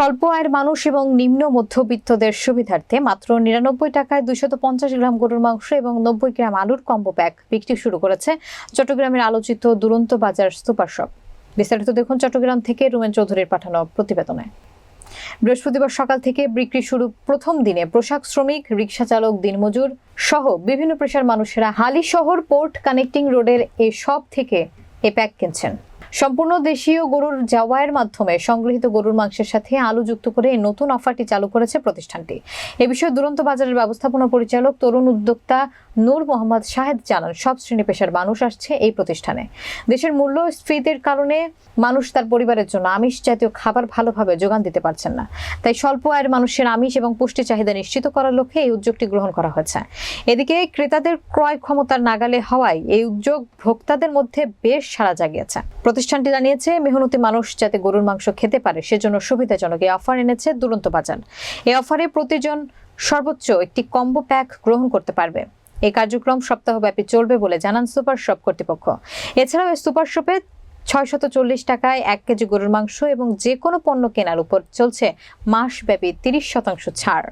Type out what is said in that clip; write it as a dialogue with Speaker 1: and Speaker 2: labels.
Speaker 1: স্বল্প আয়ের মানুষ এবং নিম্ন মধ্যবিত্তদের সুবিধার্থে মাত্র নিরানব্বই টাকায় দুইশত পঞ্চাশ গ্রাম গরুর মাংস এবং নব্বই গ্রাম আলুর কম্বো প্যাক বিক্রি শুরু করেছে চট্টগ্রামের আলোচিত দুরন্ত বাজার সুপার শপ। বিস্তারিত দেখুন চট্টগ্রাম থেকে রুমেন চৌধুরীর পাঠানো প্রতিবেদনে। বৃহস্পতিবার সকাল থেকে বিক্রি শুরু প্রথম দিনে পোশাক শ্রমিক রিক্সা চালক, দিনমজুর সহ বিভিন্ন পেশার মানুষেরা হালি শহর পোর্ট কানেক্টিং রোডের এই সব থেকে এ প্যাক কিনছেন। সম্পূর্ণ দেশীয় গরুর জবাইয়ের মাধ্যমে সংগৃহীত গরুর মাংসের সাথে আলু যুক্ত করে এই নতুন অফারটি চালু করেছে প্রতিষ্ঠানটি। এ বিষয়ে দুরন্ত বাজারের ব্যবস্থাপনা পরিচালক, তরুণ উদ্যোক্তা নূর মোহাম্মদ শাহেদ জানান, সব শ্রেণি পেশার মানুষ আসছে এই প্রতিষ্ঠানে। দেশের মূল্যস্ফীতির কারণে মানুষ তার পরিবারের জন্য আমিষ জাতীয় খাবার ভালোভাবে যোগান দিতে পারছেন না। তাই স্বল্প আয়ের মানুষের আমিষ এবং পুষ্টি চাহিদা নিশ্চিত করার লক্ষ্যে এই উদ্যোগটি গ্রহণ করা হয়েছে। এদিকে ক্রেতাদের ক্রয় ক্ষমতার নাগালে হওয়ায় এই উদ্যোগ ভোক্তাদের মধ্যে বেশ সাড়া জাগিয়েছে। প্রতিষ্ঠানটি জানিয়েছে, মেহনতি মানুষ যাতে গরুর মাংস খেতে পারে, সেজন্য সুবিধাজনক এই অফার এনেছে দুরন্ত বাজার। এই অফারে প্রতিজন সর্বোচ্চ একটি কম্বো প্যাক গ্রহণ করতে পারবে। এই কার্যক্রম সপ্তাহব্যাপী চলবে বলে জানান সুপার শপ কর্তৃপক্ষ। এছাড়াও এই সুপার শপে ছয়শত চল্লিশ টাকায় এক কেজি গরুর মাংস এবং যে কোনো পণ্য কেনার উপর চলছে মাসব্যাপী তিরিশ শতাংশ ছাড়।